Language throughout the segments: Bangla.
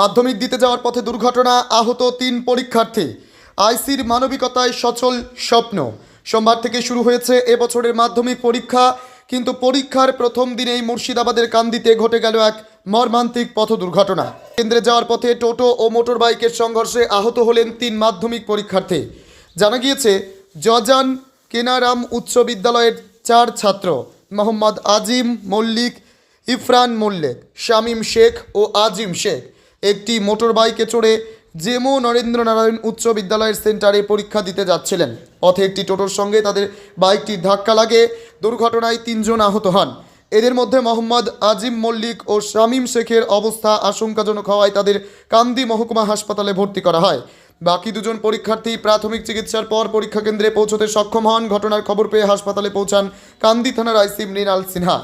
মাধ্যমিক দিতে যাওয়ার পথে দুর্ঘটনা, আহত তিন পরীক্ষার্থী। আইসির মানবিকতায় সচল স্বপ্ন। সোমবার থেকে শুরু হয়েছে এবছরের মাধ্যমিক পরীক্ষা, কিন্তু পরীক্ষার প্রথম দিনেই মুর্শিদাবাদের কান্দিতে ঘটে গেল এক মর্মান্তিক পথ দুর্ঘটনা। কেন্দ্রে যাওয়ার পথে টোটো ও মোটর বাইকের সংঘর্ষে আহত হলেন তিন মাধ্যমিক পরীক্ষার্থী। জানা গিয়েছে, জজান কেনারাম উচ্চ বিদ্যালয়ের চার ছাত্র, মোহাম্মদ আজিম মল্লিক, ইফরান মল্লিক, শামীম শেখ ও আজিম শেখ। একটি মোটর বাইকে চড়ে জেমো নরেন্দ্রনারায়ণ উচ্চ বিদ্যালয়ের সেন্টারে পরীক্ষা দিতে যাচ্ছিলেন। পথে একটি টোটোর সঙ্গে তাদের বাইকটির ধাক্কা লাগে, দুর্ঘটনায় তিনজন আহত হন। এদের মধ্যে মোহাম্মদ আজিম মল্লিক ও শামীম শেখের অবস্থা আশঙ্কাজনক হওয়ায় তাদের কান্দি মহকুমা হাসপাতালে ভর্তি করা হয়। বাকি দুজন পরীক্ষার্থী প্রাথমিক চিকিৎসার পর পরীক্ষা কেন্দ্রে পৌঁছতে সক্ষম হন। ঘটনার খবর পেয়ে হাসপাতালে পৌঁছান কান্দি থানার আইসি মৃণাল সিনহা।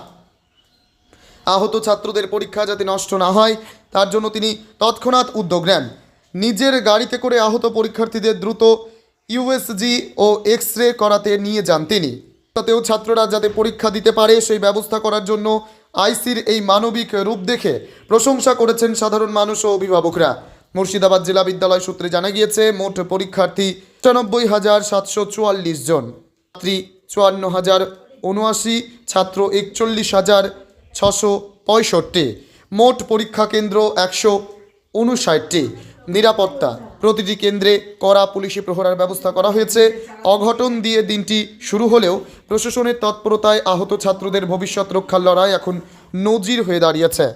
আহত ছাত্রদের পরীক্ষা যাতে নষ্ট না হয়, তার জন্য তিনি তৎক্ষণাৎ উদ্যোগ নেন। নিজের গাড়িতে করে আহত পরীক্ষার্থীদের দ্রুত ইউএসজি ও এক্স রে করাতে নিয়ে যান তিনি। তাতেও ছাত্ররা যাতে পরীক্ষা দিতে পারে, সেই ব্যবস্থা করার জন্য আইসির এই মানবিক রূপ দেখে প্রশংসা করেছেন সাধারণ মানুষ ও অভিভাবকরা। মুর্শিদাবাদ জেলা বিদ্যালয় সূত্রে জানা গিয়েছে, মোট পরীক্ষার্থী পঁচানব্বই হাজার সাতশো চুয়াল্লিশ জন ছাত্রী চুয়ান্ন হাজার উনআশি ছাত্র একচল্লিশ হাজার ছশো পঁয়ষট্টি। মোট পরীক্ষা কেন্দ্র একশো উনষাটটি। নিরাপত্তা। প্রতিটি কেন্দ্রে কড়া পুলিশি প্রহরার ব্যবস্থা করা হয়েছে। অঘটন দিয়ে দিনটি শুরু হলেও প্রশাসনের তৎপরতায় আহত ছাত্রদের ভবিষ্যৎ রক্ষার লড়াই এখন নজির হয়ে দাঁড়িয়েছে।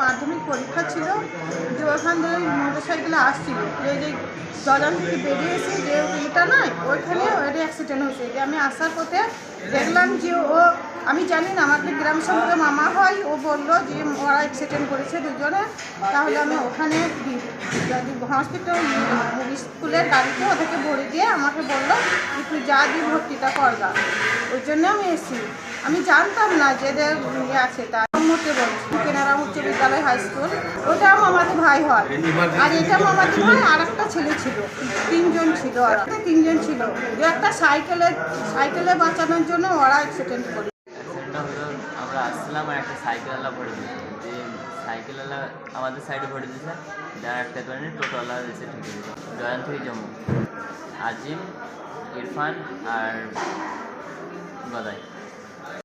মাধ্যমিক পরীক্ষা ছিল। যে ওখান থেকে মোটর সাইকেলে আসছিল যে জলান থেকে বেরিয়ে এসে যে ইটা নয়, ওইখানে ওর অ্যাক্সিডেন্ট হয়েছে। আমি আসার পথে দেখলাম যে ও, আমি জানি না আমাকে গ্রাম সম্পর্কে মামা হয়, ও বলল যে ওরা অ্যাক্সিডেন্ট করেছে দুজনে, তাহলে আমি ওখানে হসপিটাল স্কুলের গাড়িতে ওদেরকে ভরে দিয়ে আমাকে বলল যে তুই যা দিয়ে ভর্তিটা করবা ওই জন্য আমি এসেছি। আমি জানতাম না যে এদের ইয়ে আছে, তার মধ্যে বলছি কেনারা উচ্চ বিদ্যালয় হাই স্কুল ওটা আমাদের ভাই হয়। আর এটা আমাদের ভাই আর একটা ছেলে ছিল, তিনজন ছিল ওরা তিনজন ছিল। দু একটা সাইকেলে সাইকেলে বাঁচানোর জন্য ওরা অ্যাক্সিডেন্ট করে। আমরা আসছিলাম আর একটা সাইকেলওয়ালা ভরে দিয়েছে। যে সাইকেলওয়ালা আমাদের সাইডে ভরে দিয়েছে, যার একটা কারণে টোটোওয়ালা এসে ঠেকে দিয়েছে জয়ান থেকে জম্মু। আজিম, ইরফান আর গদাই।